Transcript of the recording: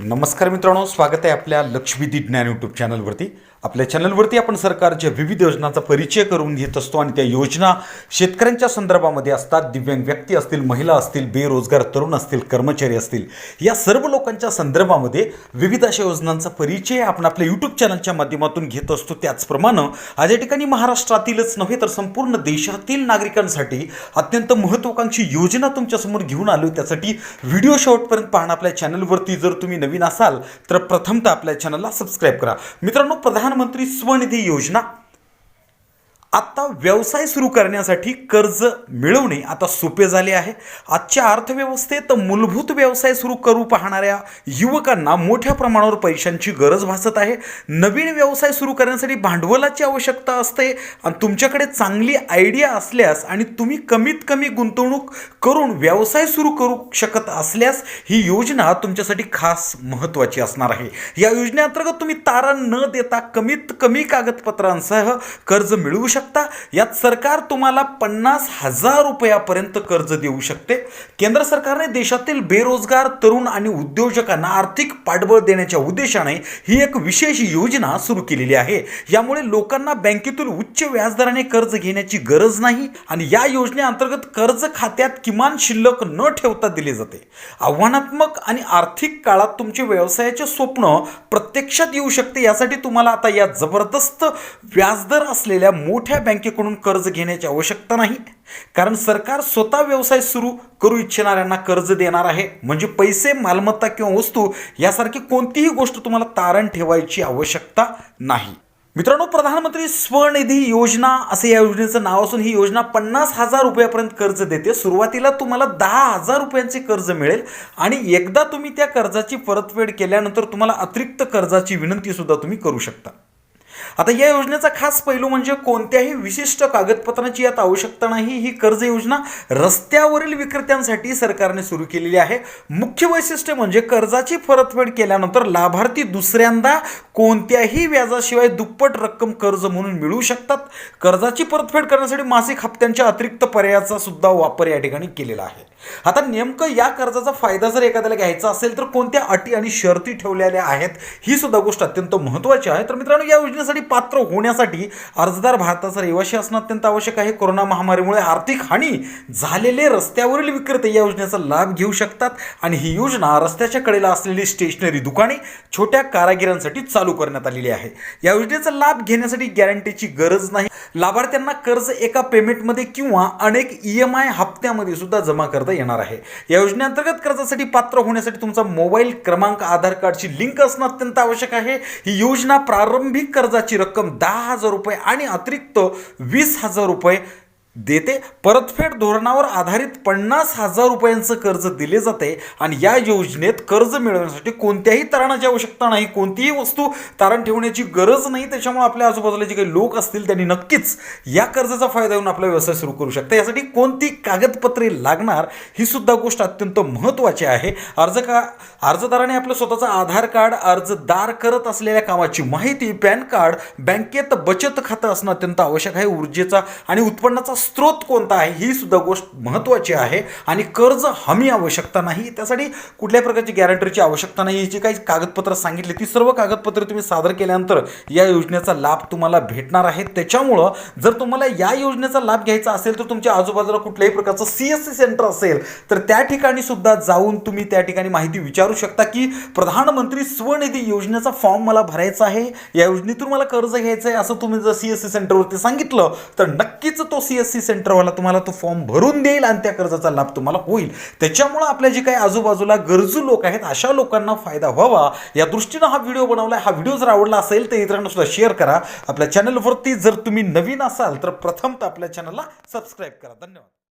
नमस्कार मित्रांनो स्वागत आहे आपल्या लक्ष्मीदी ज्ञान यूट्यूब चॅनलवरती आपल्या चॅनलवरती आपण सरकारच्या विविध योजनांचा परिचय करून घेत असतो आणि त्या योजना शेतकऱ्यांच्या संदर्भामध्ये असतात. दिव्यांग व्यक्ती असतील महिला असतील बेरोजगार तरुण असतील कर्मचारी असतील या सर्व लोकांच्या संदर्भामध्ये विविध अशा योजनांचा परिचय आपण आपल्या यूट्यूब चॅनलच्या माध्यमातून घेत असतो. त्याचप्रमाणे आज या ठिकाणी महाराष्ट्रातीलच नव्हे तर संपूर्ण देशातील नागरिकांसाठी अत्यंत महत्त्वाकांक्षी योजना तुमच्यासमोर घेऊन आलो त्यासाठी व्हिडिओ शेवटपर्यंत पाहणं आपल्या चॅनलवरती जर तुम्ही नवीन असाल तर प्रथमतः आपल्या चॅनलला सबस्क्राईब करा. मित्रांनो प्रधान प्रधानमंत्री स्वनिधी योजना आता व्यवसाय सुरू करण्यासाठी कर्ज मिळवणे आता सोपे झाले आहे. आजच्या अर्थव्यवस्थेत मूलभूत व्यवसाय सुरू करू पाहणाऱ्या युवकांना मोठ्या प्रमाणावर पैशांची गरज भासत आहे. नवीन व्यवसाय सुरू करण्यासाठी भांडवलाची आवश्यकता असते आणि तुमच्याकडे चांगली आयडिया असल्यास आणि तुम्ही कमीत कमी गुंतवणूक करून व्यवसाय सुरू करू शकत असल्यास ही योजना तुमच्यासाठी खास महत्त्वाची असणार आहे. या योजनेअंतर्गत तुम्ही तारण न देता कमीत कमी कागदपत्रांसह कर्ज मिळवू शकता. यात सरकार तुम्हाला पन्नास हजार रुपयापर्यंत कर्ज देऊ शकते. केंद्र सरकारने देशातील बेरोजगार तरुण आणि उद्योजकांना आर्थिक पाठबळ देण्याच्या उद्देशाने ही एक विशेष योजना सुरू केलेली आहे. यामुळे लोकांना बँकेतून उच्च व्याजदराने कर्ज घेण्याची गरज नाही आणि या योजनेअंतर्गत कर्ज खात्यात किमान शिल्लक न ठेवता दिले जाते. आव्हानात्मक आणि आर्थिक काळात तुमचे व्यवसायाचे स्वप्न प्रत्यक्षात येऊ शकते यासाठी तुम्हाला आता या जबरदस्त व्याजदर असलेल्या मोठ्या बँकेकडून कर्ज घेण्याची आवश्यकता नाही. कारण सरकार स्वतः व्यवसाय सुरू करू इच्छिणाऱ्यांना कर्ज देणार आहे. म्हणजे पैसे मालमत्ता किंवा वस्तू यासारखी कोणतीही गोष्ट तुम्हाला तारण ठेवायची आवश्यकता नाही. मित्रांनो प्रधानमंत्री स्वनिधी योजना असे या योजनेचं नाव असून ही योजना पन्नास हजार रुपयापर्यंत कर्ज देते. सुरुवातीला तुम्हाला दहा हजार रुपयांचे कर्ज मिळेल आणि एकदा तुम्ही त्या कर्जाची परतफेड केल्यानंतर तुम्हाला अतिरिक्त कर्जाची विनंती सुद्धा तुम्ही करू शकता. आता या योजनेचा खास पैलू म्हणजे कोणत्याही विशिष्ट कागदपत्रांची यात आवश्यकता नाही. ही कर्ज योजना रस्त्यावरील विक्रेत्यांसाठी सरकारने सुरू केलेली आहे. मुख्य वैशिष्ट्य म्हणजे कर्जाची परतफेड केल्यानंतर लाभार्थी दुसऱ्यांदा कोणत्याही व्याजाशिवाय दुप्पट रक्कम कर्ज म्हणून मिळू शकतात. कर्जाची परतफेड करण्यासाठी मासिक हप्त्यांच्या अतिरिक्त पर्यायाचा सुद्धा वापर या ठिकाणी केलेला आहे. आता नेमकं या कर्जाचा फायदा जर एखाद्याला घ्यायचा असेल तर कोणत्या अटी आणि शर्ती ठेवलेल्या आहेत? ही सुद्धा गोष्ट अत्यंत महत्त्वाची आहे. तर मित्रांनो या योजनेसाठी पात्र होण्यासाठी अर्जदार भारताचा रहिवासी असणं अत्यंत आवश्यक आहे. कोरोना महामारीमुळे आर्थिक हानी झालेले रस्त्यावरील विक्रेते या योजनेचा लाभ घेऊ शकतात आणि ही योजना रस्त्याच्या कडेला असलेली स्टेशनरी दुकाने छोट्या कारागिरांसाठी चालू करण्यात आलेली आहे. या योजनेचा लाभ घेण्यासाठी गॅरंटीची गरज नाही. लाभार्थ्यांना कर्ज एका पेमेंटमध्ये किंवा अनेक ई एम आय हप्त्यामध्ये सुद्धा जमा करता येणार आहे. या योजनेअंतर्गत कर्जासाठी पात्र होण्यासाठी तुमचा मोबाईल क्रमांक आधार कार्डची लिंक असणं अत्यंत आवश्यक आहे. ही योजना प्रारंभिक कर्जाची रक्कम दहा हजार रुपये आणि अतिरिक्त वीस हजार रुपये देते. परतफेड धोरणावर आधारित पन्नास हजार रुपयांचं कर्ज दिले जाते आणि या योजनेत कर्ज मिळवण्यासाठी कोणत्याही तारणाची आवश्यकता नाही. कोणतीही वस्तू तारण ठेवण्याची गरज नाही. त्याच्यामुळे आपल्या आजूबाजूला जे काही लोक असतील त्यांनी नक्कीच या कर्जाचा फायदा घेऊन आपला व्यवसाय सुरू करू शकता. यासाठी कोणती कागदपत्रे लागणार ही सुद्धा गोष्ट अत्यंत महत्त्वाची आहे. अर्ज का अर्जदाराने आपलं स्वतःचं आधार कार्ड अर्जदार करत असलेल्या कामाची माहिती पॅन कार्ड बँकेत बचत खातं असणं अत्यंत आवश्यक आहे. ऊर्जेचा आणि उत्पन्नाचा स्रोत कोणता आहे ही सुद्धा गोष्ट महत्त्वाची आहे. आणि कर्ज हमी आवश्यकता नाही त्यासाठी कुठल्या प्रकारची गॅरंटीची आवश्यकता नाही. याची जी काही कागदपत्र सांगितली ती सर्व कागदपत्रे तुम्ही सादर केल्यानंतर या योजनेचा लाभ तुम्हाला भेटणार आहे. त्याच्यामुळं जर तुम्हाला या योजनेचा लाभ घ्यायचा असेल तर तुमच्या आजूबाजूला कुठल्याही प्रकारचं सी एस सी सेंटर असेल तर त्या ठिकाणी सुद्धा जाऊन तुम्ही त्या ठिकाणी माहिती विचारू शकता की प्रधानमंत्री स्वनिधी योजनेचा फॉर्म मला भरायचा आहे. या योजनेतून मला कर्ज घ्यायचं आहे असं तुम्ही जर सी एस सी सेंटरवरती सांगितलं तर नक्कीच तो सी एस सी सी सेंटरवाला तुम्हाला तो फॉर्म भरून देईल आणि त्या कर्जाचा लाभ तुम्हाला होईल. त्याच्यामुळं आपल्या जे काही आजूबाजूला गरजू लोक आहेत अशा लोकांना फायदा व्हावा. या दृष्टीनं हा व्हिडिओ बनवला हा व्हिडिओ जर आवडला असेल तर इतरांना सुद्धा शेअर करा. आपल्या चॅनलवरती जर तुम्ही नवीन असाल तर प्रथमतः आपल्या चॅनलला सबस्क्राईब करा. धन्यवाद.